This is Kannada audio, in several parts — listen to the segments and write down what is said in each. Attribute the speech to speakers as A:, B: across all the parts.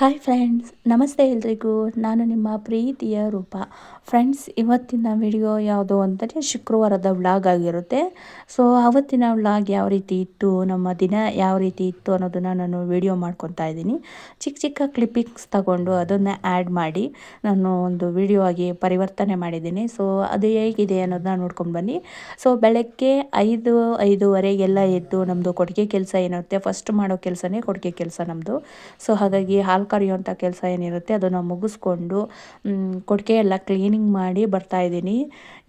A: ಹಾಯ್ ಫ್ರೆಂಡ್ಸ್ ನಮಸ್ತೆ ಎಲ್ರಿಗೂ. ನಾನು ನಿಮ್ಮ ಪ್ರೀತಿಯ ರೂಪ. ಫ್ರೆಂಡ್ಸ್ ಇವತ್ತಿನ ವಿಡಿಯೋ ಯಾವುದು ಅಂತಂದರೆ ಶುಕ್ರವಾರದ ವ್ಲಾಗ್ ಆಗಿರುತ್ತೆ. ಸೊ ಆವತ್ತಿನ ವ್ಲಾಗ್ ಯಾವ ರೀತಿ ಇತ್ತು, ನಮ್ಮ ದಿನ ಯಾವ ರೀತಿ ಇತ್ತು ಅನ್ನೋದನ್ನು ನಾನು ವಿಡಿಯೋ ಮಾಡ್ಕೊತಾ ಇದ್ದೀನಿ. ಚಿಕ್ಕ ಚಿಕ್ಕ ಕ್ಲಿಪ್ಪಿಂಗ್ಸ್ ತಗೊಂಡು ಅದನ್ನು ಆ್ಯಡ್ ಮಾಡಿ ನಾನು ಒಂದು ವಿಡಿಯೋ ಆಗಿ ಪರಿವರ್ತನೆ ಮಾಡಿದ್ದೀನಿ. ಸೊ ಅದು ಹೇಗಿದೆ ಅನ್ನೋದನ್ನ ನೋಡ್ಕೊಂಡು ಬನ್ನಿ. ಸೊ ಬೆಳಗ್ಗೆ ಐದು, ಐದೂವರೆಗೆಲ್ಲ ಎದ್ದು ನಮ್ಮದು ಕೊಡುಗೆ ಕೆಲಸ ಏನಿರುತ್ತೆ ಫಸ್ಟ್ ಮಾಡೋ ಕೆಲಸನೇ ಕೊಡುಗೆ ಕೆಲಸ ನಮ್ಮದು ಸೊ ಹಾಗಾಗಿ ಹಾಲು ಕರೆಯುವಂಥ ಕೆಲಸ ಏನಿರುತ್ತೆ ಅದನ್ನು ಮುಗಿಸ್ಕೊಂಡು ಕೊಟ್ಟಿಗೆ ಎಲ್ಲ ಕ್ಲೀನಿಂಗ್ ಮಾಡಿ ಬರ್ತಾಯಿದ್ದೀನಿ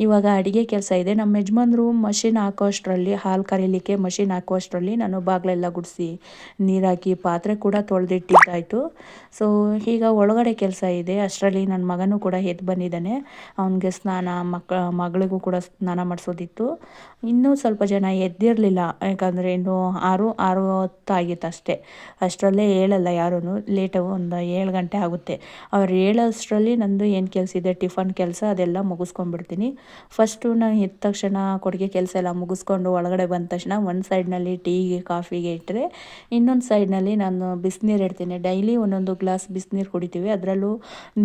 A: ಇವಾಗ ಅಡುಗೆ ಕೆಲಸ ಇದೆ. ನಮ್ಮ ಯಜಮಾನ್ರು ಮಷಿನ್ ಹಾಕೋಷ್ಟರಲ್ಲಿ ಹಾಲು ಕರೀಲಿಕ್ಕೆ ಮಷಿನ್ ಹಾಕುವಷ್ಟರಲ್ಲಿ ನಾನು ಬಾಗಿಲೆಲ್ಲ ಗುಡಿಸಿ ನೀರಾಕಿ ಪಾತ್ರೆ ಕೂಡ ತೊಳೆದಿಟ್ಟಿದ್ದಾಯಿತು. ಸೊ ಈಗ ಒಳಗಡೆ ಕೆಲಸ ಇದೆ. ಅಷ್ಟರಲ್ಲಿ ನನ್ನ ಮಗನೂ ಕೂಡ ಎದ್ದು ಬಂದಿದ್ದಾನೆ. ಅವನಿಗೆ ಸ್ನಾನ ಮಕ್ಕ ಮಗಳಿಗೂ ಕೂಡ ಸ್ನಾನ ಮಾಡಿಸೋದಿತ್ತು. ಇನ್ನೂ ಸ್ವಲ್ಪ ಜನ ಎದ್ದಿರಲಿಲ್ಲ. ಯಾಕಂದರೆ ಇನ್ನೂ ಆರು ಆರು ಹೊತ್ತಾಗಿತ್ತು ಅಷ್ಟೇ ಅಷ್ಟರಲ್ಲೇ ಹೇಳಲ್ಲ ಯಾರೂ ಲೇಟು ಒಂದು ಏಳು ಗಂಟೆ ಆಗುತ್ತೆ. ಅವ್ರು ಹೇಳೋಷ್ಟರಲ್ಲಿ ನಂದು ಏನು ಕೆಲಸ ಇದೆ, ಟಿಫನ್ ಕೆಲಸ ಅದೆಲ್ಲ ಮುಗಿಸ್ಕೊಂಡ್ಬಿಡ್ತೀನಿ. ಫಸ್ಟು ನಾನು ಎದ್ದ ತಕ್ಷಣ ಕೊಡುಗೆ ಕೆಲಸ ಎಲ್ಲ ಮುಗಿಸ್ಕೊಂಡು ಒಳಗಡೆ ಬಂದ ತಕ್ಷಣ ಒಂದು ಸೈಡ್ನಲ್ಲಿ ಟೀಗೆ ಕಾಫಿಗೆ ಇಟ್ಟರೆ ಇನ್ನೊಂದು ಸೈಡ್ನಲ್ಲಿ ನಾನು ಬಿಸಿನೀರು ಇಡ್ತೀನಿ. ಡೈಲಿ ಒಂದೊಂದು ಗ್ಲಾಸ್ ಬಿಸಿನೀರು ಕುಡಿತೀವಿ. ಅದರಲ್ಲೂ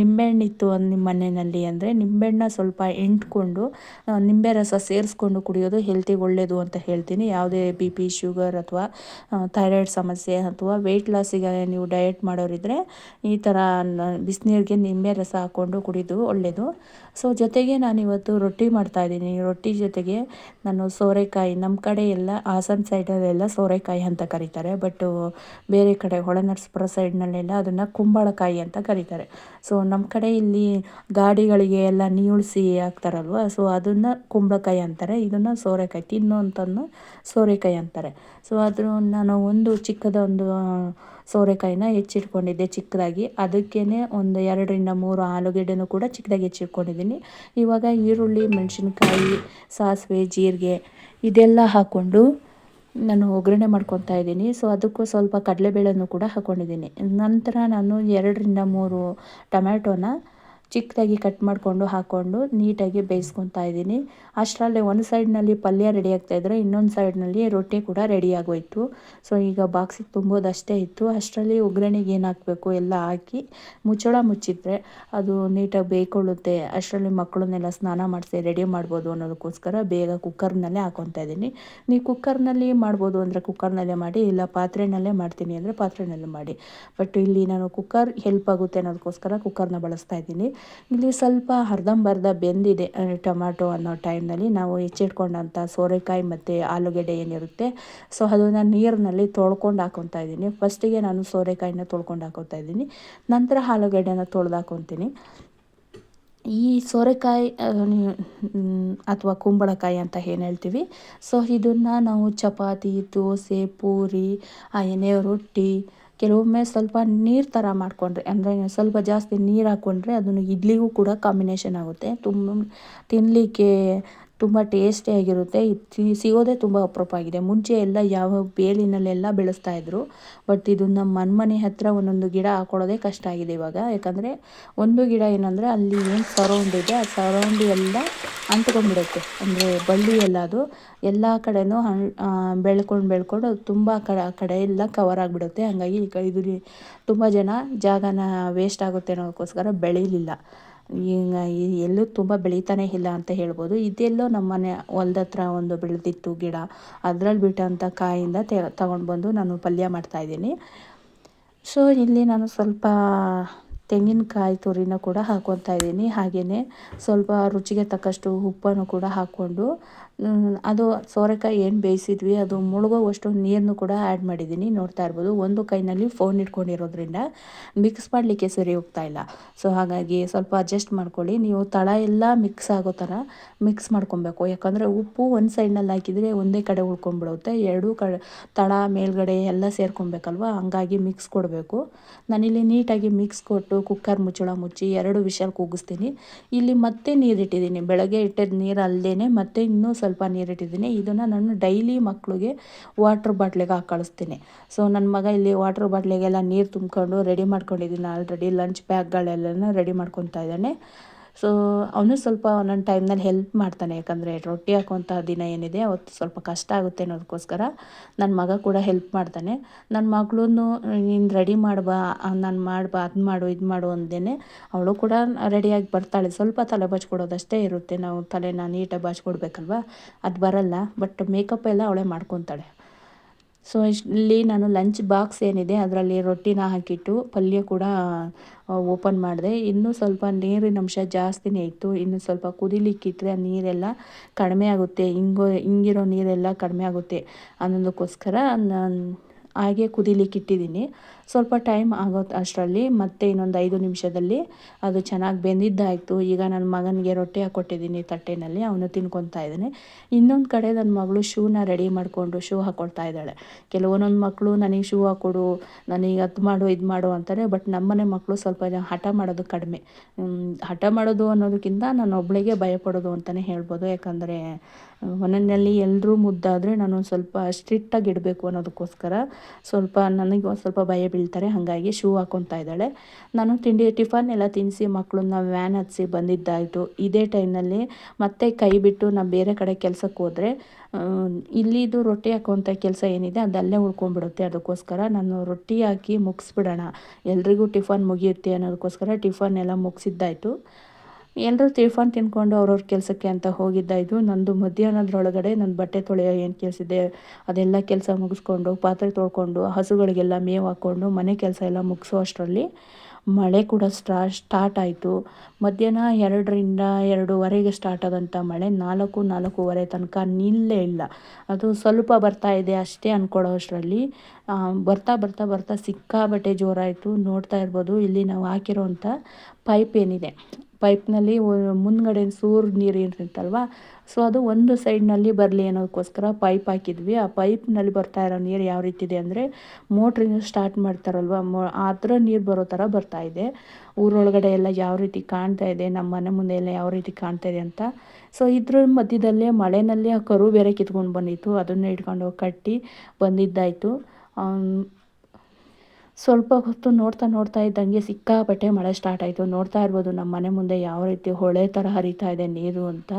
A: ನಿಂಬೆಹಣ್ಣಿತ್ತು ನಿಮ್ಮ ಮನೆಯಲ್ಲಿ ಅಂದರೆ ನಿಂಬೆಹಣ್ಣ ಸ್ವಲ್ಪ ಎಂಟ್ಕೊಂಡು ನಿಂಬೆ ರಸ ಸೇರಿಸ್ಕೊಂಡು ಕುಡಿಯೋದು ಹೆಲ್ತಿಗೆ ಒಳ್ಳೆಯದು ಅಂತ ಹೇಳ್ತೀನಿ. ಯಾವುದೇ ಬಿ ಪಿ ಶುಗರ್ ಅಥವಾ ಥೈರಾಯ್ಡ್ ಸಮಸ್ಯೆ ಅಥವಾ ವೆಯ್ಟ್ ಲಾಸಿಗೆ ನೀವು ಡಯಟ್ ಮಾಡೋರಿದ್ದರೆ ಈ ಥರ ಬಿಸಿನೀರಿಗೆ ನಿಂಬೆ ರಸ ಹಾಕ್ಕೊಂಡು ಕುಡಿದು ಒಳ್ಳೆಯದು ಸೊ ಜೊತೆಗೆ ನಾನಿವತ್ತು ರೊಟ್ಟಿ ಮಾಡ್ತಾಯಿದ್ದೀನಿ ರೊಟ್ಟಿ ಜೊತೆಗೆ ನಾನು ಸೋರೆಕಾಯಿ ನಮ್ಮ ಕಡೆ ಎಲ್ಲ ಹಾಸನ ಸೈಡಲ್ಲೆಲ್ಲ ಸೋರೆಕಾಯಿ ಅಂತ ಕರೀತಾರೆ. ಬಟ್ಟು ಬೇರೆ ಕಡೆ ಹೊಳೆನರಸೀಪುರ ಸೈಡ್ನಲ್ಲೆಲ್ಲ ಅದನ್ನು ಕುಂಬಳಕಾಯಿ ಅಂತ ಕರೀತಾರೆ. ಸೊ ನಮ್ಮ ಕಡೆ ಇಲ್ಲಿ ಗಾಡಿಗಳಿಗೆ ಎಲ್ಲ ನೀಳ್ಸಿ ಹಾಕ್ತಾರಲ್ವ? ಸೊ ಅದನ್ನು ಕುಂಬಳಕಾಯಿ ಅಂತಾರೆ. ಇದನ್ನು ಸೋರೆಕಾಯಿ ತಿನ್ನು ಅಂತಂದು ಸೋರೆಕಾಯಿ ಅಂತಾರೆ. ಸೊ ಅದ್ರ ನಾನು ಒಂದು ಚಿಕ್ಕದ ಒಂದು ಸೋರೆಕಾಯಿನ ಹೆಚ್ಚಿಟ್ಕೊಂಡಿದ್ದೆ ಚಿಕ್ಕದಾಗಿ. ಅದಕ್ಕೇ ಒಂದು ಎರಡರಿಂದ ಮೂರು ಆಲೂಗೆಡ್ಡೆನೂ ಕೂಡ ಚಿಕ್ಕದಾಗಿ ಹೆಚ್ಚಿಟ್ಕೊಂಡಿದ್ದೀನಿ. ಇವಾಗ ಈರುಳ್ಳಿ, ಮೆಣಸಿನ್ಕಾಯಿ, ಸಾಸಿವೆ, ಜೀರಿಗೆ ಇದೆಲ್ಲ ಹಾಕ್ಕೊಂಡು ನಾನು ಒಗ್ಗರಣೆ ಮಾಡ್ಕೊತಾ ಇದ್ದೀನಿ. ಸೊ ಅದಕ್ಕೂ ಸ್ವಲ್ಪ ಕಡಲೆಬೇಳೆನೂ ಕೂಡ ಹಾಕ್ಕೊಂಡಿದ್ದೀನಿ. ನಂತರ ನಾನು ಎರಡರಿಂದ ಮೂರು ಟೊಮ್ಯಾಟೋನ ಚಿಕ್ಕದಾಗಿ ಕಟ್ ಮಾಡಿಕೊಂಡು ಹಾಕ್ಕೊಂಡು ನೀಟಾಗಿ ಬೇಯಿಸ್ಕೊತಾ ಇದ್ದೀನಿ. ಅಷ್ಟರಲ್ಲೇ ಒಂದು ಸೈಡ್ನಲ್ಲಿ ಪಲ್ಯ ರೆಡಿ ಆಗ್ತಾಯಿದ್ರೆ ಇನ್ನೊಂದು ಸೈಡ್ನಲ್ಲಿ ರೊಟ್ಟಿ ಕೂಡ ರೆಡಿ ಆಗೋಯಿತು. ಸೊ ಈಗ ಬಾಕ್ಸಿಗೆ ತುಂಬೋದು ಅಷ್ಟೇ ಇತ್ತು. ಅಷ್ಟರಲ್ಲಿ ಒಗ್ಗರಣೆಗೆ ಏನು ಹಾಕಬೇಕು ಎಲ್ಲ ಹಾಕಿ ಮುಚ್ಚಳ ಮುಚ್ಚಿದ್ರೆ ಅದು ನೀಟಾಗಿ ಬೇಯ್ಕೊಳ್ಳುತ್ತೆ. ಅಷ್ಟರಲ್ಲಿ ಮಕ್ಕಳನ್ನೆಲ್ಲ ಸ್ನಾನ ಮಾಡಿಸಿ ರೆಡಿ ಮಾಡ್ಬೋದು ಅನ್ನೋದಕ್ಕೋಸ್ಕರ ಬೇಗ ಕುಕ್ಕರ್ನಲ್ಲೇ ಹಾಕೊತಾ ಇದ್ದೀನಿ. ನೀವು ಕುಕ್ಕರ್ನಲ್ಲಿ ಮಾಡ್ಬೋದು ಅಂದರೆ ಕುಕ್ಕರ್ನಲ್ಲೇ ಮಾಡಿ, ಇಲ್ಲ ಪಾತ್ರೆನಲ್ಲೇ ಮಾಡ್ತೀನಿ ಅಂದರೆ ಪಾತ್ರೆನಲ್ಲೇ ಮಾಡಿ. ಬಟ್ ಇಲ್ಲಿ ನಾನು ಕುಕ್ಕರ್ ಹೆಲ್ಪ್ ಆಗುತ್ತೆ ಅನ್ನೋದಕ್ಕೋಸ್ಕರ ಕುಕ್ಕರ್ನ ಬಳಸ್ತಾ ಇದ್ದೀನಿ. ಇಲ್ಲಿ ಸ್ವಲ್ಪ ಅರ್ಧಂಬರ್ಧ ಬೆಂದಿದೆ ಟೊಮ್ಯಾಟೊ ಅನ್ನೋ ಟೈಮ್ನಲ್ಲಿ. ನಾವು ಹೆಚ್ಚಿಟ್ಕೊಂಡಂಥ ಸೋರೆಕಾಯಿ ಮತ್ತು ಆಲೂಗೆಡ್ಡೆ ಏನಿರುತ್ತೆ, ಸೊ ಅದನ್ನು ನೀರಿನಲ್ಲಿ ತೊಳ್ಕೊಂಡು ಹಾಕೊತಾ ಇದ್ದೀನಿ. ಫಸ್ಟಿಗೆ ನಾನು ಸೋರೆಕಾಯಿನ ತೊಳ್ಕೊಂಡು ಹಾಕೋತಾ ಇದ್ದೀನಿ. ನಂತರ ಆಲೂಗೆಡ್ಡೆನ ತೊಳೆದು ಹಾಕೊತೀನಿ. ಈ ಸೋರೆಕಾಯಿ ಅಥವಾ ಕುಂಬಳಕಾಯಿ ಅಂತ ಏನು ಹೇಳ್ತೀವಿ, ಸೊ ಇದನ್ನು ನಾವು ಚಪಾತಿ, ದೋಸೆ, ಪೂರಿ ಎಣ್ಣೆ, ರೊಟ್ಟಿ ಕೆಲವೊಮ್ಮೆ ಸ್ವಲ್ಪ ನೀರು ಥರ ಮಾಡಿಕೊಂಡ್ರೆ, ಅಂದರೆ ಸ್ವಲ್ಪ ಜಾಸ್ತಿ ನೀರು ಹಾಕ್ಕೊಂಡ್ರೆ ಅದನ್ನು ಇಡ್ಲಿಗೂ ಕೂಡ ಕಾಂಬಿನೇಷನ್ ಆಗುತ್ತೆ. ತುಂಬ ತಿನ್ನಲಿಕ್ಕೆ ತುಂಬ ಟೇಸ್ಟಿಯಾಗಿರುತ್ತೆ ಇದು ಸಿಗೋದೇ ತುಂಬ ಅಪರೂಪ ಆಗಿದೆ ಮುಂಚೆ ಎಲ್ಲ ಯಾವ ಬೇಲಿನಲ್ಲೆಲ್ಲ ಬೆಳೆಸ್ತಾಯಿದ್ರು ಬಟ್ ಇದು ನಮ್ಮ ಮನೆ ಹತ್ತಿರ ಒಂದೊಂದು ಗಿಡ ಹಾಕೊಳ್ಳೋದೇ ಕಷ್ಟ ಆಗಿದೆ ಇವಾಗ. ಯಾಕಂದರೆ ಒಂದು ಗಿಡ ಏನಂದರೆ ಅಲ್ಲಿ ಏನು ಸರೌಂಡ್ ಇದೆ, ಆ ಸರೌಂಡ್ ಎಲ್ಲ ಅಂಟ್ಕೊಂಡ್ಬಿಡುತ್ತೆ. ಅಂದರೆ ಬಳ್ಳಿ ಎಲ್ಲ ಅದು, ಎಲ್ಲ ಕಡೆಯೂ ಬೆಳ್ಕೊಂಡು ಬೆಳ್ಕೊಂಡು ತುಂಬ ಕಡೆ, ಆ ಕಡೆ ಎಲ್ಲ ಕವರ್ ಆಗಿಬಿಡುತ್ತೆ. ಹಾಗಾಗಿ ಇದು ತುಂಬ ಜನ ಜಾಗನ ವೇಸ್ಟ್ ಆಗುತ್ತೆ ಅನ್ನೋದಕ್ಕೋಸ್ಕರ ಬೆಳೀಲಿಲ್ಲ. ಈಗ ಎಲ್ಲೂ ತುಂಬ ಬೆಳೀತಾನೆ ಇಲ್ಲ ಅಂತ ಹೇಳ್ಬೋದು. ಇದೆಲ್ಲೋ ನಮ್ಮ ಮನೆ ಹೊಲ್ದ ಹತ್ರ ಒಂದು ಬೆಳೆದಿತ್ತು ಗಿಡ. ಅದ್ರಲ್ಲಿ ಬಿಟ್ಟಂಥ ಕಾಯಿಂದ ತೆ ತಗೊಂಡು ಬಂದು ನಾನು ಪಲ್ಯ ಮಾಡ್ತಾಯಿದ್ದೀನಿ ಸೊ ಇಲ್ಲಿ ನಾನು ಸ್ವಲ್ಪ ತೆಂಗಿನಕಾಯಿ ತುರಿನ ಕೂಡ ಹಾಕ್ಕೊತಾ ಇದ್ದೀನಿ. ಹಾಗೆಯೇ ಸ್ವಲ್ಪ ರುಚಿಗೆ ತಕ್ಕಷ್ಟು ಉಪ್ಪನ್ನು ಕೂಡ ಹಾಕ್ಕೊಂಡು ಅದು ಸೋರೆಕಾಯಿ ಏನು ಬೇಯಿಸಿದ್ವಿ, ಅದು ಮುಳುಗೋವಷ್ಟು ನೀರನ್ನು ಕೂಡ ಆ್ಯಡ್ ಮಾಡಿದ್ದೀನಿ ನೋಡ್ತಾ ಇರ್ಬೋದು, ಒಂದು ಕೈನಲ್ಲಿ ಫೋನ್ ಇಟ್ಕೊಂಡಿರೋದ್ರಿಂದ ಮಿಕ್ಸ್ ಮಾಡಲಿಕ್ಕೆ ಸರಿ ಹೋಗ್ತಾ ಇಲ್ಲ. ಸೊ ಹಾಗಾಗಿ ಸ್ವಲ್ಪ ಅಡ್ಜಸ್ಟ್ ಮಾಡ್ಕೊಳ್ಳಿ. ನೀವು ತಳ ಎಲ್ಲ ಮಿಕ್ಸ್ ಆಗೋ ಥರ ಮಿಕ್ಸ್ ಮಾಡ್ಕೊಬೇಕು. ಯಾಕಂದರೆ ಉಪ್ಪು ಒಂದು ಸೈಡ್ನಲ್ಲಿ ಹಾಕಿದರೆ ಒಂದೇ ಕಡೆ ಉಳ್ಕೊಂಡ್ಬಿಡುತ್ತೆ. ಎರಡೂ ಕಡೆ ತಳ ಮೇಲ್ಗಡೆ ಎಲ್ಲ ಸೇರ್ಕೊಬೇಕಲ್ವ? ಹಂಗಾಗಿ ಮಿಕ್ಸ್ ಕೊಡಬೇಕು. ನಾನಿಲ್ಲಿ ನೀಟಾಗಿ ಮಿಕ್ಸ್ ಕೊಟ್ಟು ಕುಕ್ಕರ್ ಮುಚ್ಚಳ ಮುಚ್ಚಿ ಎರಡು ವಿಷಲ್ ಕೂಗಿಸ್ತೀನಿ. ಇಲ್ಲಿ ಮತ್ತೆ ನೀರಿಟ್ಟಿದ್ದೀನಿ ಬೆಳಗ್ಗೆ ಇಟ್ಟಿದ್ದ ನೀರು ಅಲ್ಲದೇ ಮತ್ತೆ ಇನ್ನೂ ನೀರಿಟ್ಟಿದ್ದೀನಿ. ಇದನ್ನು ನಾನು ಡೈಲಿ ಮಕ್ಕಳಿಗೆ ವಾಟ್ರ್ ಬಾಟ್ಲಿಗೆ ಹಾಕಿ ಕಳಿಸ್ತೀನಿ. ಸೊ ನನ್ನ ಮಗ ಇಲ್ಲಿ ವಾಟ್ರ್ ಬಾಟ್ಲಿಗೆಲ್ಲ ನೀರು ತುಂಬ್ಕೊಂಡು ರೆಡಿ ಮಾಡ್ಕೊಂಡಿದ್ದೀನಿ ಆಲ್ರೆಡಿ ಲಂಚ್ ಬ್ಯಾಗ್ಗಳೆಲ್ಲನೂ ರೆಡಿ ಮಾಡ್ಕೊತಾ ಇದ್ದಾನೆ. ಸೊ ಅವನು ಸ್ವಲ್ಪ ಒಂದೊಂದು ಟೈಮ್ನಲ್ಲಿ ಹೆಲ್ಪ್ ಮಾಡ್ತಾನೆ, ಯಾಕಂದರೆ ರೊಟ್ಟಿ ಹಾಕುವಂಥ ದಿನ ಏನಿದೆ, ಅವತ್ತು ಸ್ವಲ್ಪ ಕಷ್ಟ ಆಗುತ್ತೆ ಅನ್ನೋದಕ್ಕೋಸ್ಕರ ನನ್ನ ಮಗ ಕೂಡ ಹೆಲ್ಪ್ ಮಾಡ್ತಾನೆ. ನನ್ನ ಮಗಳೂ ನೀನು ರೆಡಿ ಮಾಡ್ಬಾ, ನಾನು ಮಾಡ್ಬಾ, ಅದು ಮಾಡು, ಇದು ಮಾಡು ಅಂದೇನೆ ಅವಳು ಕೂಡ ರೆಡಿಯಾಗಿ ಬರ್ತಾಳೆ. ಸ್ವಲ್ಪ ತಲೆ ಬಾಚ್ಕೊಡೋದಷ್ಟೇ ಇರುತ್ತೆ. ನಾವು ತಲೆನ ನೀಟಾಗಿ ಬಾಚ್ಕೊಡ್ಬೇಕಲ್ವ ಅದು ಬರಲ್ಲ, ಬಟ್ ಮೇಕಪ್ ಎಲ್ಲ ಅವಳೇ ಮಾಡ್ಕೊತಾಳೆ. ಸೊ ಇಲ್ಲಿ ನಾನು ಲಂಚ್ ಬಾಕ್ಸ್ ಏನಿದೆ, ಅದರಲ್ಲಿ ರೊಟ್ಟಿನ ಹಾಕಿಟ್ಟು ಪಲ್ಯ ಕೂಡ ಓಪನ್ ಮಾಡಿದೆ. ಇನ್ನೂ ಸ್ವಲ್ಪ ನೀರಿನ ಅಂಶ ಜಾಸ್ತಿನೇ ಇತ್ತು. ಇನ್ನು ಸ್ವಲ್ಪ ಕುದಿಲಿಕ್ಕಿಟ್ಟರೆ ಆ ನೀರೆಲ್ಲ ಕಡಿಮೆ ಆಗುತ್ತೆ. ಹಿಂಗೋ, ಹಿಂಗಿರೋ ನೀರೆಲ್ಲ ಕಡಿಮೆ ಆಗುತ್ತೆ ಅನ್ನೋದಕ್ಕೋಸ್ಕರ ನಾನು ಹಾಗೆ ಕುದಿಲಿಕ್ಕೆ ಇಟ್ಟಿದ್ದೀನಿ ಸ್ವಲ್ಪ ಟೈಮ್ ಆಗೋದು ಅಷ್ಟರಲ್ಲಿ, ಮತ್ತೆ ಇನ್ನೊಂದು ಐದು ನಿಮಿಷದಲ್ಲಿ ಅದು ಚೆನ್ನಾಗಿ ಬೆಂದಿದ್ದಾಯಿತು. ಈಗ ನನ್ನ ಮಗನಿಗೆ ರೊಟ್ಟಿ ಹಾಕ್ಕೊಟ್ಟಿದ್ದೀನಿ ತಟ್ಟೆನಲ್ಲಿ, ಅವನು ತಿನ್ಕೊತಾ ಇದ್ದಾನೆ ಇನ್ನೊಂದು ಕಡೆ ನನ್ನ ಮಗಳು ಶೂನ ರೆಡಿ ಮಾಡಿಕೊಂಡು ಶೂ ಹಾಕ್ಕೊಳ್ತಾ ಇದ್ದಾಳೆ. ಕೆಲವೊಂದೊಂದು ಮಕ್ಕಳು ನನಗೆ ಶೂ ಹಾಕ್ಕೊಡು ನನಗೆ ಅದು ಮಾಡು, ಇದು ಮಾಡು ಅಂತಾರೆ, ಬಟ್ ನಮ್ಮನೆ ಮಕ್ಕಳು ಸ್ವಲ್ಪ ಹಠ ಮಾಡೋದು ಕಡಿಮೆ. ಹಠ ಮಾಡೋದು ಅನ್ನೋದಕ್ಕಿಂತ ನಾನು ಒಬ್ಬಳಿಗೆ ಭಯಪಡೋದು ಅಂತಲೇ ಹೇಳ್ಬೋದು. ಯಾಕಂದರೆ, ಮನೆಯಲ್ಲಿ ಎಲ್ಲರೂ ಮುದ್ದಾದರೆ ನಾನು ಸ್ವಲ್ಪ ಸ್ಟ್ರಿಕ್ಟಾಗಿ ಇಡಬೇಕು ಅನ್ನೋದಕ್ಕೋಸ್ಕರ ಸ್ವಲ್ಪ ನನಗೆ ಒಂದು ಸ್ವಲ್ಪ ಭಯ ಬೀಳ್ತಾರೆ, ಹಾಗಾಗಿ ಶೂ ಹಾಕ್ಕೊತಾ ಇದ್ದಾಳೆ. ನಾನು ತಿಂಡಿ, ಟಿಫನ್ ಎಲ್ಲ ತಿನ್ನಿಸಿ ಮಕ್ಕಳನ್ನ ವ್ಯಾನ್ ಹತ್ತಿಸಿ ಬಂದಿದ್ದಾಯಿತು. ಇದೇ ಟೈಮ್ನಲ್ಲಿ ಮತ್ತೆ ಕೈ ಬಿಟ್ಟು ನಾನು ಬೇರೆ ಕಡೆ ಕೆಲಸಕ್ಕೆ ಹೋದರೆ ಇಲ್ಲಿದು ರೊಟ್ಟಿ ಹಾಕುವಂಥ ಕೆಲಸ ಏನಿದೆ ಅದಲ್ಲೇ ಉಳ್ಕೊಂಡ್ಬಿಡುತ್ತೆ. ಅದಕ್ಕೋಸ್ಕರ ನಾನು ರೊಟ್ಟಿ ಹಾಕಿ ಮುಗಿಸ್ಬಿಡೋಣ. ಎಲ್ರಿಗೂ ಟಿಫನ್ ಮುಗಿಯುತ್ತೆ ಅನ್ನೋದಕ್ಕೋಸ್ಕರ ಟಿಫನ್ ಎಲ್ಲ ಮುಗಿಸಿದ್ದಾಯಿತು. ಎಲ್ಲರೂ ಟಿಫನ್ ತಿನ್ಕೊಂಡು ಅವ್ರವ್ರ ಕೆಲಸಕ್ಕೆ ಅಂತ ಹೋಗಿದ್ದಾಯಿತು ನಂದು ಮಧ್ಯಾಹ್ನದ್ರೊಳಗಡೆ ನನ್ನ ಬಟ್ಟೆ ತೊಳೆಯೋ ಏನು ಕೆಲಸಿದೆ, ಅದೆಲ್ಲ ಕೆಲಸ ಮುಗಿಸ್ಕೊಂಡು, ಪಾತ್ರೆ ತೊಳ್ಕೊಂಡು, ಹಸುಗಳಿಗೆಲ್ಲ ಮೇವು ಹಾಕ್ಕೊಂಡು ಮನೆ ಕೆಲಸ ಎಲ್ಲ ಮುಗಿಸೋ ಅಷ್ಟರಲ್ಲಿ ಮಳೆ ಕೂಡ ಸ್ಟಾ ಸ್ಟಾರ್ಟ್ ಆಯಿತು. ಮಧ್ಯಾಹ್ನ ಎರಡರಿಂದ ಎರಡೂವರೆಗೆ ಸ್ಟಾರ್ಟ್ ಆದಂಥ ಮಳೆ, ನಾಲ್ಕು, ನಾಲ್ಕೂವರೆ ತನಕ ನಿಲ್ಲೇ ಇಲ್ಲ. ಅದು ಸ್ವಲ್ಪ ಬರ್ತಾ ಇದೆ ಅಷ್ಟೇ ಅಂದ್ಕೊಳ್ಳೋ ಅಷ್ಟರಲ್ಲಿ. ಬರ್ತಾ ಬರ್ತಾ ಬರ್ತಾ ಸಿಕ್ಕಾಬಟ್ಟೆ ಜೋರಾಯಿತು. ನೋಡ್ತಾ ಇರ್ಬೋದು, ಇಲ್ಲಿ ನಾವು ಹಾಕಿರೋವಂಥ ಪೈಪ್ ಏನಿದೆ ಪೈಪ್ನಲ್ಲಿ ಮುಂದ್ಗಡೆ ಸೂರು ನೀರು ಇರುತ್ತಲ್ವ ಸೊ ಅದು ಒಂದು ಸೈಡ್ನಲ್ಲಿ ಬರಲಿ ಅನ್ನೋದಕ್ಕೋಸ್ಕರ ಪೈಪ್ ಹಾಕಿದ್ವಿ. ಆ ಪೈಪ್ನಲ್ಲಿ ಬರ್ತಾ ಇರೋ ನೀರು ಯಾವ ರೀತಿ ಇದೆ ಅಂದರೆ ಮೋಟ್ರಿಂದ ಸ್ಟಾರ್ಟ್ ಮಾಡ್ತಾರಲ್ವ, ಮೋ, ಆ ಥರ ನೀರು ಬರೋ ಥರ ಬರ್ತಾ ಇದೆ. ಊರೊಳಗಡೆ ಎಲ್ಲ ಯಾವ ರೀತಿ ಕಾಣ್ತಾ ಇದೆ, ನಮ್ಮ ಮನೆ ಮುಂದೆ ಎಲ್ಲ ಯಾವ ರೀತಿ ಕಾಣ್ತಾ ಇದೆ ಅಂತ. ಸೊ ಇದ್ರ ಮಧ್ಯದಲ್ಲೇ ಮಳೆನಲ್ಲಿ ಆ ಕರು ಬೇರೆ ಕಿತ್ಕೊಂಡು ಬಂದಿತ್ತು, ಅದನ್ನು ಇಟ್ಕೊಂಡು ಕಟ್ಟಿ ಬಂದಿದ್ದಾಯಿತು. ಸ್ವಲ್ಪ ಹೊತ್ತು ನೋಡ್ತಾ ನೋಡ್ತಾ ಇದ್ದಂಗೆ ಸಿಕ್ಕಾಪಟ್ಟೆ ಮಳೆ ಸ್ಟಾರ್ಟ್ ಆಯಿತು. ನೋಡ್ತಾ ಇರ್ಬೋದು ನಮ್ಮ ಮನೆ ಮುಂದೆ ಯಾವ ರೀತಿ ಹೊಳೆ ಥರ ಹರಿತಾ ಇದೆ ನೀರು ಅಂತ.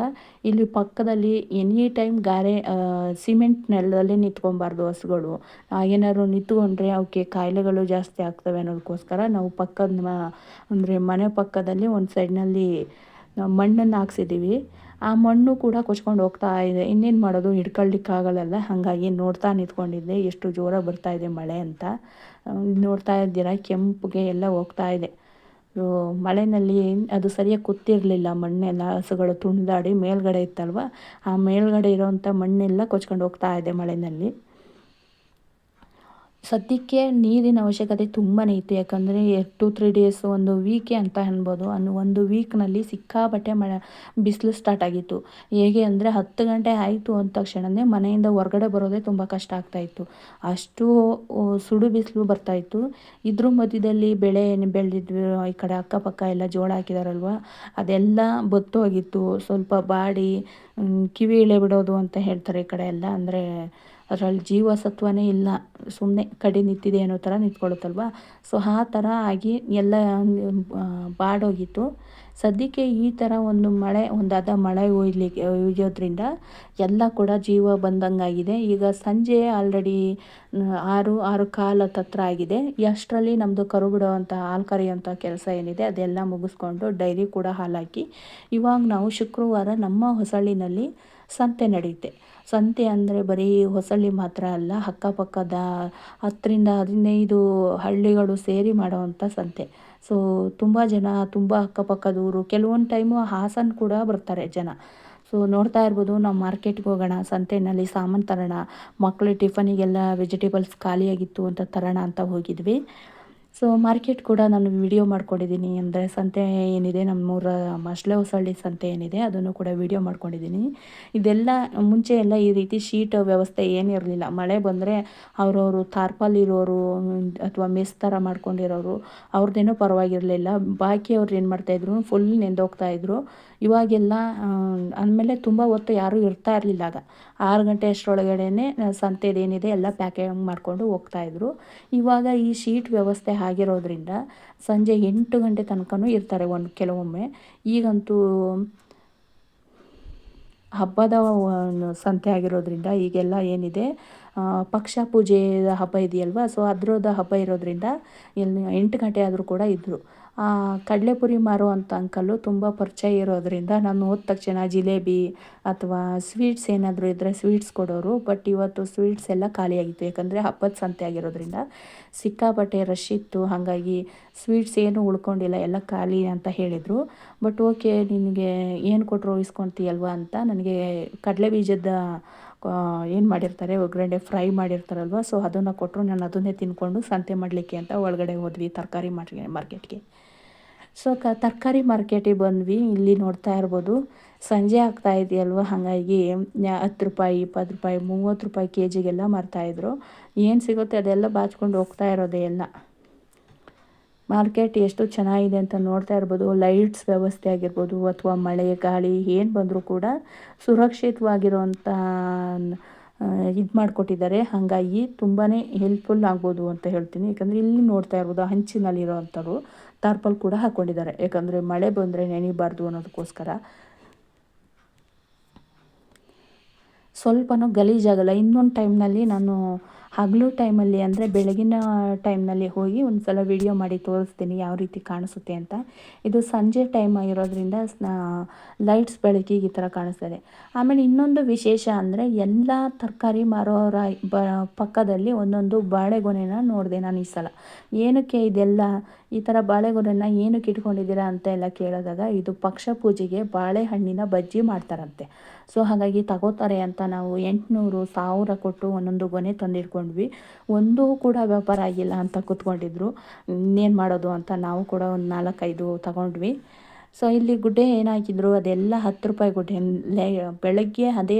A: ಇಲ್ಲಿ ಪಕ್ಕದಲ್ಲಿ ಎನಿ ಟೈಮ್ ಗಾರೆ ಸಿಮೆಂಟ್ ನೆಲದಲ್ಲಿ ನಿಂತ್ಕೊಬಾರ್ದು ಹಸುಗಳು. ಏನಾದ್ರು ನಿಂತ್ಕೊಂಡ್ರೆ ಅವಕ್ಕೆ ಕಾಯಿಲೆಗಳು ಜಾಸ್ತಿ ಆಗ್ತವೆ ಅನ್ನೋದಕ್ಕೋಸ್ಕರ ನಾವು ಪಕ್ಕದ ಅಂದರೆ ಮನೆ ಪಕ್ಕದಲ್ಲಿ ಒಂದು ಸೈಡ್ನಲ್ಲಿ ಮಣ್ಣನ್ನು ಹಾಕ್ಸಿದ್ದೀವಿ ಆ ಮಣ್ಣು ಕೂಡ ಕೊಚ್ಕೊಂಡು ಹೋಗ್ತಾ ಇದೆ. ಇನ್ನೇನು ಮಾಡೋದು? ಹಿಡ್ಕೊಳ್ಳಿಕ್ಕಾಗಲ್ಲ. ಹಾಗಾಗಿ ನೋಡ್ತಾ ನಿಂತ್ಕೊಂಡಿದ್ದೆ. ಎಷ್ಟು ಜೋರಾಗಿ ಬರ್ತಾ ಇದೆ ಮಳೆ ಅಂತ. ನೋಡ್ತಾ ಇದ್ದೀರ? ಕೆಂಪುಗೆ ಎಲ್ಲ ಹೋಗ್ತಾ ಇದೆ. ಮಳೆಯಲ್ಲಿ ಅದು ಸರಿಯಾಗಿ ಕೂತಿರಲಿಲ್ಲ. ಮಣ್ಣೆಲ್ಲ ಹಸುಗಳು ತುಂಡಾಡಿ ಮೇಲ್ಗಡೆ ಇತ್ತಲ್ವ? ಆ ಮೇಲ್ಗಡೆ ಇರೋವಂಥ ಮಣ್ಣೆಲ್ಲ ಕೊಚ್ಕೊಂಡು ಹೋಗ್ತಾ ಇದೆ ಮಳೆಯಲ್ಲಿ ಸದ್ಯಕ್ಕೆ ನೀರಿನ ಅವಶ್ಯಕತೆ ತುಂಬಾ ಇತ್ತು. ಯಾಕಂದರೆ ಟು ತ್ರೀ ಡೇಸ್ ಒಂದು ವೀಕೆ ಅಂತ ಅನ್ಬೋದು ಅನ್ನು ಒಂದು ವೀಕ್ನಲ್ಲಿ ಸಿಕ್ಕಾಪಟ್ಟೆ ಮಳೆ, ಬಿಸಿಲು ಸ್ಟಾರ್ಟ್ ಆಗಿತ್ತು. ಹೇಗೆ ಅಂದರೆ ಹತ್ತು ಗಂಟೆ ಆಯಿತು ಅಂದ ತಕ್ಷಣವೇ ಮನೆಯಿಂದ ಹೊರಗಡೆ ಬರೋದೇ ತುಂಬ ಕಷ್ಟ ಆಗ್ತಾಯಿತ್ತು ಅಷ್ಟು ಸುಡು ಬಿಸಿಲು ಬರ್ತಾಯಿತ್ತು ಇದ್ರ ಮಧ್ಯದಲ್ಲಿ ಬೆಳೆ ಏನು ಬೆಳೆದಿದ್ವಿ, ಈ ಕಡೆ ಅಕ್ಕಪಕ್ಕ ಎಲ್ಲ ಜೋಳ ಹಾಕಿದಾರಲ್ವ, ಅದೆಲ್ಲ ಬತ್ತೋಗಿತ್ತು ಸ್ವಲ್ಪ ಬಾಡಿ ಕಿವಿ ಇಳೆ ಬಿಡೋದು ಅಂತ ಹೇಳ್ತಾರೆ ಈ ಕಡೆ ಎಲ್ಲ. ಅಂದರೆ ಅದರಲ್ಲಿ ಜೀವಸತ್ವನೇ ಇಲ್ಲ. ಸುಮ್ಮನೆ ಕಡೆ ನಿಂತಿದೆ ಅನ್ನೋ ಥರ ನಿಂತ್ಕೊಳ್ಳುತ್ತಲ್ವ? ಸೊ ಆ ಥರ ಆಗಿ ಎಲ್ಲ ಬಾಡೋಗಿತ್ತು ಸದ್ಯಕ್ಕೆ ಈ ಥರ ಒಂದು ಮಳೆ, ಒಂದು ಅದ ಮಳೆ ಒಯ್ಲಿಕ್ಕೆ, ಒಯ್ಯೋದ್ರಿಂದ ಎಲ್ಲ ಕೂಡ ಜೀವ ಬಂದಂಗಾಗಿದೆ. ಈಗ ಸಂಜೆ ಆಲ್ರೆಡಿ ಆರು ಆರು ಕಾಲ ತತ್ರ ಆಗಿದೆ. ಅಷ್ಟರಲ್ಲಿ ನಮ್ಮದು ಕರು ಬಿಡುವಂಥ ಹಾಲು ಕರೆಯುವಂಥ ಕೆಲಸ ಏನಿದೆ, ಅದೆಲ್ಲ ಮುಗಿಸ್ಕೊಂಡು ಡೈರಿ ಕೂಡ ಹಾಲಾಕಿ, ಇವಾಗ ನಾವು ಶುಕ್ರವಾರ ನಮ್ಮ ಹೊಸಳ್ಳಿನಲ್ಲಿ ಸಂತೆ ನಡೆಯುತ್ತೆ. ಸಂತೆ ಅಂದರೆ ಬರೀ ಹೊಸಳ್ಳಿ ಮಾತ್ರ ಅಲ್ಲ, ಅಕ್ಕಪಕ್ಕದ ಹತ್ತರಿಂದ ಹದಿನೈದು ಹಳ್ಳಿಗಳು ಸೇರಿ ಮಾಡೋವಂಥ ಸಂತೆ. ಸೊ ತುಂಬ ಜನ, ತುಂಬ ಅಕ್ಕಪಕ್ಕದ ಊರು ಕೆಲವೊಂದು ಟೈಮು ಹಾಸನ ಕೂಡ ಬರ್ತಾರೆ ಜನ. ಸೊ ನೋಡ್ತಾ ಇರ್ಬೋದು, ನಾವು ಮಾರ್ಕೆಟ್ಗೆ ಹೋಗೋಣ, ಸಂತೆನಲ್ಲಿ ಸಾಮಾನು ತರೋಣ ಮಕ್ಕಳು ಟಿಫನಿಗೆಲ್ಲ ವೆಜಿಟೇಬಲ್ಸ್ ಖಾಲಿಯಾಗಿತ್ತು ಅಂತ ತರೋಣ ಅಂತ ಹೋಗಿದ್ವಿ. ಸೊ ಮಾರ್ಕೆಟ್ ಕೂಡ ನಾನು ವಿಡಿಯೋ ಮಾಡ್ಕೊಂಡಿದ್ದೀನಿ. ಅಂದರೆ ಸಂತೆ ಏನಿದೆ? ನಮ್ಮೂರ ಮಸ್ಲೆ ಹೊಸಳ್ಳಿ ಸಂತೆ ಏನಿದೆ? ಅದನ್ನು ಕೂಡ ವಿಡಿಯೋ ಮಾಡ್ಕೊಂಡಿದ್ದೀನಿ. ಇದೆಲ್ಲ ಮುಂಚೆ ಎಲ್ಲ ಈ ರೀತಿ ಶೀಟ್ ವ್ಯವಸ್ಥೆ ಏನಿರಲಿಲ್ಲ ಮಳೆ ಬಂದರೆ ಅವರವರು ತಾರ್ಪಾಲ್ ಇರೋರು, ಅಥವಾ ಮೆಸ್ ಥರ ಮಾಡ್ಕೊಂಡಿರೋರು ಅವ್ರದ್ದೇನೋ ಪರವಾಗಿರಲಿಲ್ಲ. ಬಾಕಿಯವ್ರು ಏನು ಮಾಡ್ತಾಯಿದ್ರು ಫುಲ್ ನೆಂದೋಗ್ತಾಯಿದ್ರು ಇವಾಗೆಲ್ಲ ಅಂದಮೇಲೆ ತುಂಬ ಹೊತ್ತು ಯಾರೂ ಇರ್ತಾ ಇರಲಿಲ್ಲ ಆಗ. ಆರು ಗಂಟೆ ಅಷ್ಟರೊಳಗಡೆ ಸಂತೆದೇನಿದೆ? ಎಲ್ಲ ಪ್ಯಾಕಿಂಗ್ ಮಾಡಿಕೊಂಡು ಹೋಗ್ತಾಯಿದ್ರು ಇವಾಗ ಈ ಶೀಟ್ ವ್ಯವಸ್ಥೆ ಆಗಿರೋದ್ರಿಂದ ಸಂಜೆ ಎಂಟು ಗಂಟೆ ತನಕನೂ ಇರ್ತಾರೆ ಒಂದು ಕೆಲವೊಮ್ಮೆ. ಈಗಂತೂ ಹಬ್ಬದ ಸಂತೆ ಆಗಿರೋದ್ರಿಂದ ಈಗೆಲ್ಲ ಏನಿದೆ? ಪಕ್ಷ ಪೂಜೆ ಹಬ್ಬ ಇದೆಯಲ್ವ? ಸೊ ಅದ್ರದ್ದು ಹಬ್ಬ ಇರೋದ್ರಿಂದ ಎಲ್ಲಿ ಎಂಟು ಗಂಟೆ ಆದರೂ ಕೂಡ ಇದ್ದರು ಕಡಲೆಪುರಿ ಮಾರುವಂಥ ಅಂಕಲ್ಲು ತುಂಬ ಪರಿಚಯ ಇರೋದರಿಂದ ನಾನು ಹೋದ ತಕ್ಷಣ ಜಿಲೇಬಿ ಅಥವಾ ಸ್ವೀಟ್ಸ್ ಏನಾದರೂ ಇದ್ದರೆ ಸ್ವೀಟ್ಸ್ ಕೊಡೋರು. ಬಟ್ ಇವತ್ತು ಸ್ವೀಟ್ಸ್ ಎಲ್ಲ ಖಾಲಿಯಾಗಿತ್ತು. ಯಾಕಂದರೆ ಹಬ್ಬದ ಸಂತೆ ಆಗಿರೋದ್ರಿಂದ ಸಿಕ್ಕಾಪಟ್ಟೆ ರಶ್ ಇತ್ತು. ಹಾಗಾಗಿ ಸ್ವೀಟ್ಸ್ ಏನೂ ಉಳ್ಕೊಂಡಿಲ್ಲ. ಎಲ್ಲ ಖಾಲಿ ಅಂತ ಹೇಳಿದರು. ಬಟ್ ಓಕೆ ನಿನಗೆ ಏನು ಕೊಟ್ಟರು ಇಸ್ಕೊಂತೀಯಲ್ವಾ ಅಂತ ನನಗೆ ಕಡಲೆ ಬೀಜದ ಏನು ಮಾಡಿರ್ತಾರೆ, ಒಗ್ಗರಣೆ ಫ್ರೈ ಮಾಡಿರ್ತಾರಲ್ವ. ಸೊ ಅದನ್ನು ಕೊಟ್ಟರು ನಾನು ಅದನ್ನೇ ತಿನ್ಕೊಂಡು ಸಂತೆ ಮಾಡಲಿಕ್ಕೆ ಅಂತ ಒಳಗಡೆ ಹೋದ್ವಿ ತರಕಾರಿ ಮಾರ್ಕೆಟ್ಗೆ. ಸೊ ಕ, ತರಕಾರಿ ಮಾರ್ಕೆಟಿಗೆ ಬಂದ್ವಿ. ಇಲ್ಲಿ ನೋಡ್ತಾ ಇರ್ಬೋದು. ಸಂಜೆ ಆಗ್ತಾ ಇದೆಯಲ್ವ? ಹಾಗಾಗಿ ಹತ್ತು ರೂಪಾಯಿ, ಇಪ್ಪತ್ತು ರೂಪಾಯಿ, ಮೂವತ್ತು ರೂಪಾಯಿ ಕೆ ಜಿಗೆಲ್ಲ ಮಾರ್ತಾಯಿದ್ರು ಏನು ಸಿಗುತ್ತೆ? ಅದೆಲ್ಲ ಬಾಚ್ಕೊಂಡು ಹೋಗ್ತಾ ಇರೋದೇ ಎಲ್ಲ ಮಾರ್ಕೆಟ್ ಎಷ್ಟು ಚೆನ್ನಾಗಿದೆ ಅಂತ ನೋಡ್ತಾ ಇರ್ಬೋದು. ಲೈಟ್ಸ್ ವ್ಯವಸ್ಥೆ ಆಗಿರ್ಬೋದು, ಅಥವಾ ಮಳೆ, ಗಾಳಿ, ಏನು ಬಂದರೂ ಕೂಡ ಸುರಕ್ಷಿತವಾಗಿರುವಂಥ ಇದು ಮಾಡಿಕೊಟ್ಟಿದ್ದಾರೆ. ಹಾಗಾಗಿ ತುಂಬಾ ಹೆಲ್ಪ್ಫುಲ್ ಆಗ್ಬೋದು ಅಂತ ಹೇಳ್ತೀನಿ. ಯಾಕಂದರೆ ಇಲ್ಲಿ ನೋಡ್ತಾ ಇರ್ಬೋದು ಹಂಚಿನಲ್ಲಿರೋವಂಥವ್ರು. ತಾರ್ಪಲ್ ಕೂಡ ಹಾಕ್ಕೊಂಡಿದ್ದಾರೆ ಯಾಕಂದರೆ ಮಳೆ ಬಂದರೆ ನೆನಿಬಾರ್ದು ಅನ್ನೋದಕ್ಕೋಸ್ಕರ. ಸ್ವಲ್ಪನೂ ಗಲೀಜಾಗಲ್ಲ. ಇನ್ನೊಂದು ಟೈಮ್ನಲ್ಲಿ ನಾನು ಹಗಲು ಟೈಮಲ್ಲಿ ಅಂದರೆ ಬೆಳಗಿನ ಟೈಮ್ನಲ್ಲಿ ಹೋಗಿ ಒಂದು ಸಲ ವಿಡಿಯೋ ಮಾಡಿ ತೋರಿಸ್ತೀನಿ ಯಾವ ರೀತಿ ಕಾಣಿಸುತ್ತೆ ಅಂತ. ಇದು ಸಂಜೆ ಟೈಮ್ ಆಗಿರೋದ್ರಿಂದ ಲೈಟ್ಸ್ ಬೆಳಕಿಗೆ ಈ ಥರ ಕಾಣಿಸ್ತದೆ. ಆಮೇಲೆ ಇನ್ನೊಂದು ವಿಶೇಷ ಅಂದರೆ ಎಲ್ಲ ತರಕಾರಿ ಮಾರೋರ ಬ ಪಕ್ಕದಲ್ಲಿ ಒಂದೊಂದು ಬಾಳೆಗೊನೆನ ನೋಡಿದೆ ನಾನು ಈ ಸಲ. ಏನಕ್ಕೆ ಇದೆಲ್ಲ ಈ ಥರ ಬಾಳೆಗೊನೆನ ಏನಕ್ಕೆ ಇಟ್ಕೊಂಡಿದ್ದೀರಾ ಅಂತ ಎಲ್ಲ ಕೇಳಿದಾಗ ಇದು ಪಕ್ಷ ಪೂಜೆಗೆ ಬಾಳೆಹಣ್ಣಿನ ಬಜ್ಜಿ ಮಾಡ್ತಾರಂತೆ. ಸೊ ಹಾಗಾಗಿ ತಗೋತಾರೆ ಅಂತ ನಾವು ಎಂಟುನೂರು ಸಾವಿರ ಕೊಟ್ಟು ಒಂದೊಂದು ಗೊನೆ ತಂದಿಟ್ಕೊಂಡ್ವಿ ಒಂದೂ ಕೂಡ ವ್ಯಾಪಾರ ಆಗಿಲ್ಲ ಅಂತ ಕೂತ್ಕೊಂಡಿದ್ರು. ಇನ್ನೇನು ಮಾಡೋದು ಅಂತ ನಾವು ಕೂಡ ಒಂದು ನಾಲ್ಕೈದು ತಗೊಂಡ್ವಿ. ಸೊ ಇಲ್ಲಿ ಗುಡ್ಡೆ ಏನಾಕಿದ್ರು ಅದೆಲ್ಲ ಹತ್ತು ರೂಪಾಯಿ ಗುಡ್ಡೆ. ಬೆಳಗ್ಗೆ ಅದೇ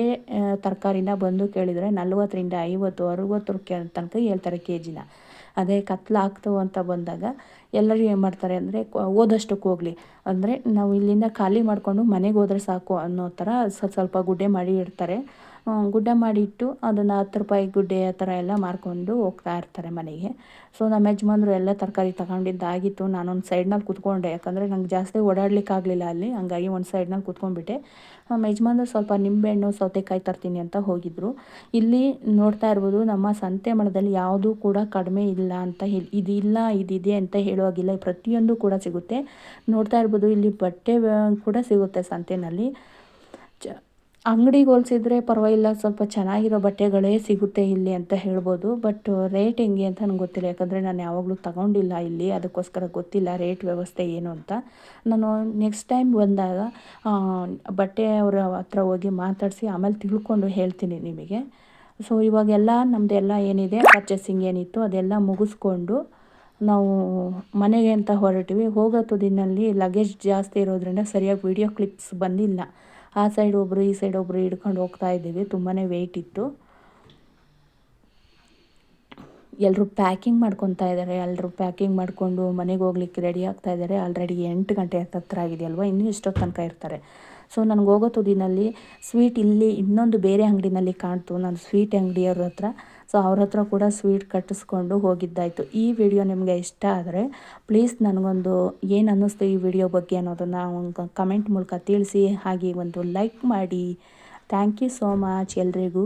A: ತರಕಾರಿನ ಬಂದು ಕೇಳಿದರೆ ನಲ್ವತ್ತರಿಂದ ಐವತ್ತು, ಅರುವತ್ತು ತನಕ ಹೇಳ್ತಾರೆ ಕೆ ಜಿನ ಅದೇ ಕತ್ಲಾಗ್ತು ಅಂತ ಬಂದಾಗ ಎಲ್ಲರೂ ಏನು ಮಾಡ್ತಾರೆ ಅಂದರೆ ಓದಷ್ಟಕ್ಕೆ ಹೋಗಲಿ. ಅಂದರೆ ನಾವು ಇಲ್ಲಿಂದ ಖಾಲಿ ಮಾಡಿಕೊಂಡು ಮನೆಗೆ ಹೋದರೆ ಸಾಕು ಅನ್ನೋ ಥರ ಸ್ವಲ್ಪ ಸ್ವಲ್ಪ ಗುಡ್ಡೆ ಮಾಡಿ ಇಡ್ತಾರೆ. ಗುಡ್ಡೆ ಮಾಡಿಟ್ಟು ಅದನ್ನು ಹತ್ತು ರೂಪಾಯಿ ಗುಡ್ಡೆ ಆ ಥರ ಎಲ್ಲ ಮಾರ್ಕೊಂಡು ಹೋಗ್ತಾ ಇರ್ತಾರೆ ಮನೆಗೆ. ಸೊ ನಮ್ಮ ಯಜಮಾನ್ರು ಎಲ್ಲ ತರಕಾರಿ ತಗೊಂಡಿದ್ದಾಗಿತ್ತು. ನಾನೊಂದು ಸೈಡ್ನಲ್ಲಿ ಕೂತ್ಕೊಂಡೆ. ಯಾಕಂದರೆ ನಂಗೆ ಜಾಸ್ತಿ ಓಡಾಡ್ಲಿಕ್ಕಾಗಲಿಲ್ಲ ಅಲ್ಲಿ. ಹಂಗಾಗಿ ಒಂದು ಸೈಡ್ನಲ್ಲಿ ಕೂತ್ಕೊಂಡ್ಬಿಟ್ಟೆ. ನಮ್ಮ ಯಜಮಾನ್ರು ಸ್ವಲ್ಪ ನಿಂಬೆಹಣ್ಣು, ಸೌತೆಕಾಯಿ ತರ್ತೀನಿ ಅಂತ ಹೋಗಿದ್ದರು ಇಲ್ಲಿ ನೋಡ್ತಾ ಇರ್ಬೋದು ನಮ್ಮ ಸಂತೆ ಮಳದಲ್ಲಿ ಯಾವುದೂ ಕೂಡ ಕಡಿಮೆ ಇಲ್ಲ ಅಂತ ಹೇಳಿ ಇದಿಲ್ಲ, ಇದಿದೆ ಅಂತ ಹೇಳುವಾಗಿಲ್ಲ. ಪ್ರತಿಯೊಂದು ಕೂಡ ಸಿಗುತ್ತೆ. ನೋಡ್ತಾ ಇರ್ಬೋದು ಇಲ್ಲಿ ಬಟ್ಟೆ ಕೂಡ ಸಿಗುತ್ತೆ ಸಂತೆಯಲ್ಲಿ ಚ ಅಂಗಡಿಗೆ ಹೋಲಿಸಿದ್ರೆ ಪರವಾಗಿಲ್ಲ, ಸ್ವಲ್ಪ ಚೆನ್ನಾಗಿರೋ ಬಟ್ಟೆಗಳೇ ಸಿಗುತ್ತೆ ಇಲ್ಲಿ ಅಂತ ಹೇಳ್ಬೋದು. ಬಟ್ ರೇಟ್ ಹೆಂಗೆ ಅಂತ ನನಗೆ ಗೊತ್ತಿಲ್ಲ. ಯಾಕಂದರೆ ನಾನು ಯಾವಾಗಲೂ ತಗೊಂಡಿಲ್ಲ ಇಲ್ಲಿ. ಅದಕ್ಕೋಸ್ಕರ ಗೊತ್ತಿಲ್ಲ ರೇಟ್ ವ್ಯವಸ್ಥೆ ಏನು ಅಂತ. ನಾನು ನೆಕ್ಸ್ಟ್ ಟೈಮ್ ಬಂದಾಗ ಬಟ್ಟೆ ಅವರ ಹತ್ರ ಹೋಗಿ ಮಾತಾಡಿಸಿ ಆಮೇಲೆ ತಿಳ್ಕೊಂಡು ಹೇಳ್ತೀನಿ ನಿಮಗೆ. ಸೊ ಇವಾಗೆಲ್ಲ ನಮ್ಮದೆಲ್ಲ ಏನಿದೆ ಪರ್ಚೇಸಿಂಗ್ ಏನಿತ್ತು ಅದೆಲ್ಲ ಮುಗಿಸ್ಕೊಂಡು ನಾವು ಮನೆಗೆ ಅಂತ ಹೊರಟಿವಿ. ಹೋಗೋ ತುದಿನಲ್ಲಿ ಲಗೇಜ್ ಜಾಸ್ತಿ ಇರೋದ್ರಿಂದ ಸರಿಯಾಗಿ ವಿಡಿಯೋ ಕ್ಲಿಪ್ಸ್ ಬಂದಿಲ್ಲ. ಆ ಸೈಡ್ ಒಬ್ಬರು ಈ ಸೈಡ್ ಒಬ್ಬರು ಹಿಡ್ಕೊಂಡು ಹೋಗ್ತಾ ಇದ್ದೀವಿ. ತುಂಬಾ ವೆಯ್ಟ್ ಇತ್ತು. ಎಲ್ಲರೂ ಪ್ಯಾಕಿಂಗ್ ಮಾಡ್ಕೊತಾ ಇದ್ದಾರೆ ಎಲ್ಲರೂ ಪ್ಯಾಕಿಂಗ್ ಮಾಡಿಕೊಂಡು ಮನೆಗೆ ಹೋಗ್ಲಿಕ್ಕೆ ರೆಡಿ ಆಗ್ತಾ ಇದ್ದಾರೆ ಆಲ್ರೆಡಿ ಎಂಟು ಗಂಟೆ ಹತ್ತಿರ ಆಗಿದೆಯಲ್ವ ಇನ್ನೂ ಎಷ್ಟೊತ್ತು ತನಕ ಇರ್ತಾರೆ? ಸೊ ನನಗೆ ಹೋಗೋ ತುದಿನಲ್ಲಿ ಸ್ವೀಟ್ ಇಲ್ಲಿ ಇನ್ನೊಂದು ಬೇರೆ ಅಂಗಡಿನಲ್ಲಿ ಕಾಣ್ತು. ನಾನು ಸ್ವೀಟ್ ಅಂಗಡಿಯವ್ರ ಹತ್ರ. ಸೊ ಅವ್ರ ಹತ್ರ ಕೂಡ ಸ್ವೀಟ್ ಕಟ್ಟಿಸ್ಕೊಂಡು ಹೋಗಿದ್ದಾಯಿತು. ಈ ವಿಡಿಯೋ ನಿಮಗೆ ಇಷ್ಟ ಆದರೆ ಪ್ಲೀಸ್ ನನಗೊಂದು ಏನು ಅನ್ನಿಸ್ತು ಈ ವಿಡಿಯೋ ಬಗ್ಗೆ ಅನ್ನೋದನ್ನು ಕಮೆಂಟ್ ಮೂಲಕ ತಿಳಿಸಿ. ಹಾಗೆ ಒಂದು ಲೈಕ್ ಮಾಡಿ. ಥ್ಯಾಂಕ್ ಯು ಸೋ ಮಚ್ ಎಲ್ರಿಗೂ.